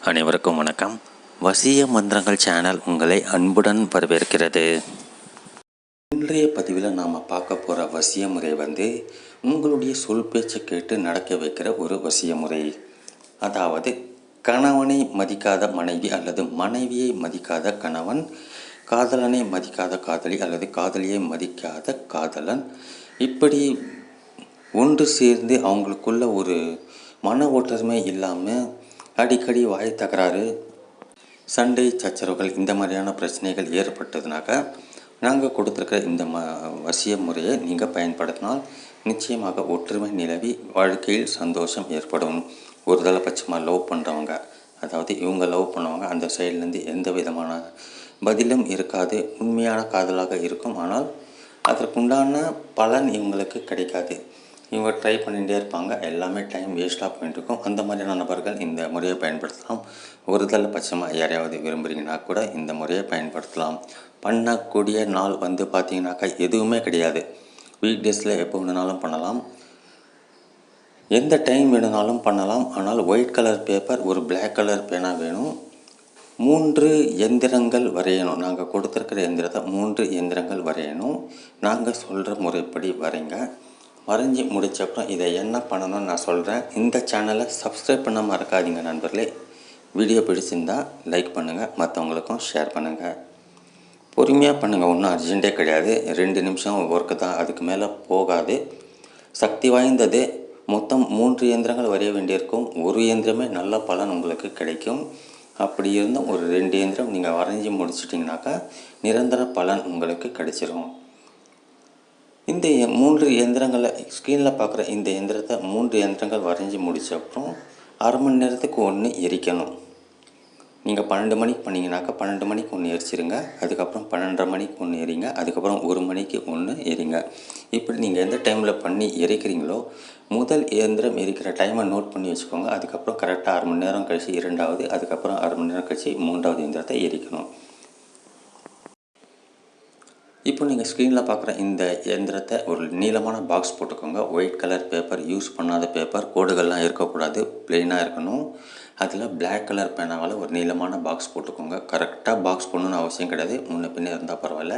அனைவருக்கும் வணக்கம். வசிய மந்திரங்கள் சேனல் உங்களை அன்புடன் வரவேற்கிறது. இன்றைய பதிவில் நாம் பார்க்க போகிற வசிய முறை வந்து உங்களுடைய சொல் பேச்சை கேட்டு நடக்க வைக்கிற ஒரு வசிய முறை. அதாவது கணவனை மதிக்காத மனைவி அல்லது மனைவியை மதிக்காத கணவன் காதலனை மதிக்காத காதலி அல்லது காதலியை மதிக்காத காதலன் இப்படி ஒன்று சேர்ந்து அவங்களுக்குள்ள ஒரு மன ஒற்றுமை இல்லாமல் அடிக்கடி வாய் தகராறு சண்டை சச்சரவுகள் இந்த மாதிரியான பிரச்சனைகள் ஏற்பட்டதுனாக்கா நாங்கள் கொடுத்துருக்கிற இந்த ம வசிய முறையை நீங்கள் பயன்படுத்தினால் நிச்சயமாக ஒற்றுமை நிலவி வாழ்க்கையில் சந்தோஷம் ஏற்படும். ஒரு தலைபட்சமாக லவ் பண்ணுறவங்க அதாவது இவங்க லவ் பண்ணுவாங்க அந்த சைட்லேருந்து எந்த விதமான பதிலும் இருக்காது. உண்மையான காதலாக இருக்கும். ஆனால் அதற்குண்டான பலன் இவங்களுக்கு கிடைக்காது. இவங்க ட்ரை பண்ணிகிட்டே இருப்பாங்க. எல்லாமே டைம் வேஸ்ட்டாக போயிட்டு இருக்கும் அந்த மாதிரியான நபர்கள் இந்த முறையை பயன்படுத்தலாம். ஒருதல் பட்சமாக யாரையாவது விரும்புகிறீங்கன்னா கூட இந்த முறையை பயன்படுத்தலாம். பண்ணக்கூடிய நாள் வந்து பார்த்தீங்கன்னாக்கா எதுவுமே கிடையாது. வீக் டேஸில் எப்போ வேணுனாலும் பண்ணலாம். எந்த டைம் வேணுனாலும் பண்ணலாம். ஆனால் ஒயிட் கலர் பேப்பர் ஒரு பிளாக் கலர் பேனா வேணும். மூன்று எந்திரங்கள் வரையணும். நாங்கள் கொடுத்துருக்கிற எந்திரத்தை மூன்று எந்திரங்கள் வரையணும். நாங்கள் சொல்கிற முறைப்படி வரைங்க. வரைஞ்சி முடித்தப்புறம் இதை என்ன பண்ணணும்னு நான் சொல்கிறேன் இந்த சேனலை சப்ஸ்கிரைப் பண்ண மறக்காதீங்க நண்பர்களே. வீடியோ பிடிச்சிருந்தா லைக் பண்ணுங்கள் மற்றவங்களுக்கும் ஷேர் பண்ணுங்கள் பொறுமையாக பண்ணுங்கள் ஒன்றும் அர்ஜென்ட்டே கிடையாது. ரெண்டு நிமிஷம் ஒர்க்கு தான் அதுக்கு மேலே போகாது. சக்தி வாய்ந்தது. மொத்தம் மூன்று இயந்திரங்கள் வரைய வேண்டியிருக்கும். ஒரு இயந்திரமே நல்ல பலன் உங்களுக்கு கிடைக்கும். அப்படி இருந்தால் ஒரு ரெண்டு இயந்திரம் நீங்கள் வரைஞ்சி முடிச்சிட்டிங்கனாக்கா நிரந்தர பலன் உங்களுக்கு கிடைச்சிரும். இந்த மூன்று இயந்திரங்களை ஸ்க்ரீனில் பார்க்குற இந்த இயந்திரத்தை மூன்று இயந்திரங்கள் வரைஞ்சி முடித்த அப்புறம் அரை மணி நேரத்துக்கு ஒன்று எரிக்கணும். நீங்கள் பன்னெண்டு மணிக்கு பண்ணிங்கனாக்கா பன்னெண்டு மணிக்கு ஒன்று எரிச்சிருங்க. அதுக்கப்புறம் பன்னெண்டரை மணிக்கு ஒன்று எரிங்க. அதுக்கப்புறம் ஒரு மணிக்கு ஒன்று எரிங்க. இப்படி நீங்கள் எந்த டைமில் பண்ணி எரிக்கிறீங்களோ முதல் இயந்திரம் எரிக்கிற டைமை நோட் பண்ணி வச்சுக்கோங்க. அதுக்கப்புறம் கரெக்டாக அரை மணி நேரம் கழிச்சு இரண்டாவது அதுக்கப்புறம் அரை மணி நேரம் கழிச்சு மூன்றாவது இயந்திரத்தை எரிக்கணும். இப்போ நீங்கள் ஸ்க்ரீனில் பார்க்குற இந்த இயந்திரத்தை ஒரு நீளமான பாக்ஸ் போட்டுக்கோங்க. ஒயிட் கலர் பேப்பர் யூஸ் பண்ணாத பேப்பர் கோடுகள்லாம் இருக்கக்கூடாது. ப்ளெயினாக இருக்கணும். அதில் பிளாக் கலர் பேனாவால் ஒரு நீளமான பாக்ஸ் போட்டுக்கோங்க. கரெக்டாக பாக்ஸ் போடணுன்னு அவசியம் கிடையாது. முன்ன பின்னே இருந்தால் பரவாயில்ல.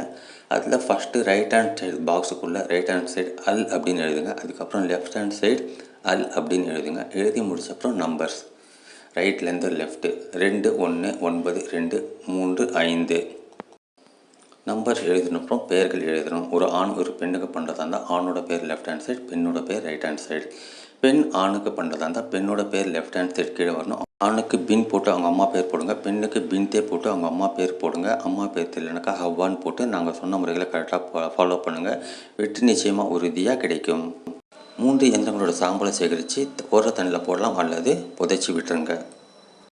அதில் ஃபஸ்ட்டு ரைட் ஹேண்ட் சைடு பாக்ஸுக்குள்ளே ரைட் ஹேண்ட் சைடு அல் அப்படின்னு எழுதுங்க. அதுக்கப்புறம் லெஃப்ட் ஹேண்ட் சைடு அல் அப்படின்னு எழுதுங்க. எழுதி முடிச்சப்புறம் நம்பர்ஸ் ரைட்லேருந்து லெஃப்ட்டு ரெண்டு ஒன்று ஒன்பது ரெண்டு மூன்று ஐந்து. நம்பர் எழுதினப்புறம் பெயர்கள் எழுதணும் ஒரு ஆண் ஒரு பெண்ணுக்கு பண்ணுறதா இருந்தால் ஆணோட பேர் லெஃப்ட் ஹேண்ட் சைடு பெண்ணோட பேர் ரைட் ஹேண்ட் சைடு பெண் ஆணுக்கு பண்ணுறதா இருந்தால் பெண்ணோட பேர் லெஃப்ட் ஹேண்ட் சைடு கீழே வரணும். ஆணுக்கு பின் போட்டு அவங்க அம்மா பேர் போடுங்க. பெண்ணுக்கு பின்தே போட்டு அவங்க அம்மா பேர் போடுங்க. அம்மா பேர் தெரியலனாக்கா ஹவ்வான்னு போட்டு நாங்கள் சொன்ன முறைகளை கரெக்டாக ஃபாலோ பண்ணுங்கள் வெற்றி நிச்சயமாக உறுதியாக கிடைக்கும். மூன்று எந்திரங்களோட சாம்பலை சேகரித்து உரத்தண்ணியில் தண்ணியில் போடலாம் அல்லது புதைச்சி விட்டுருங்க.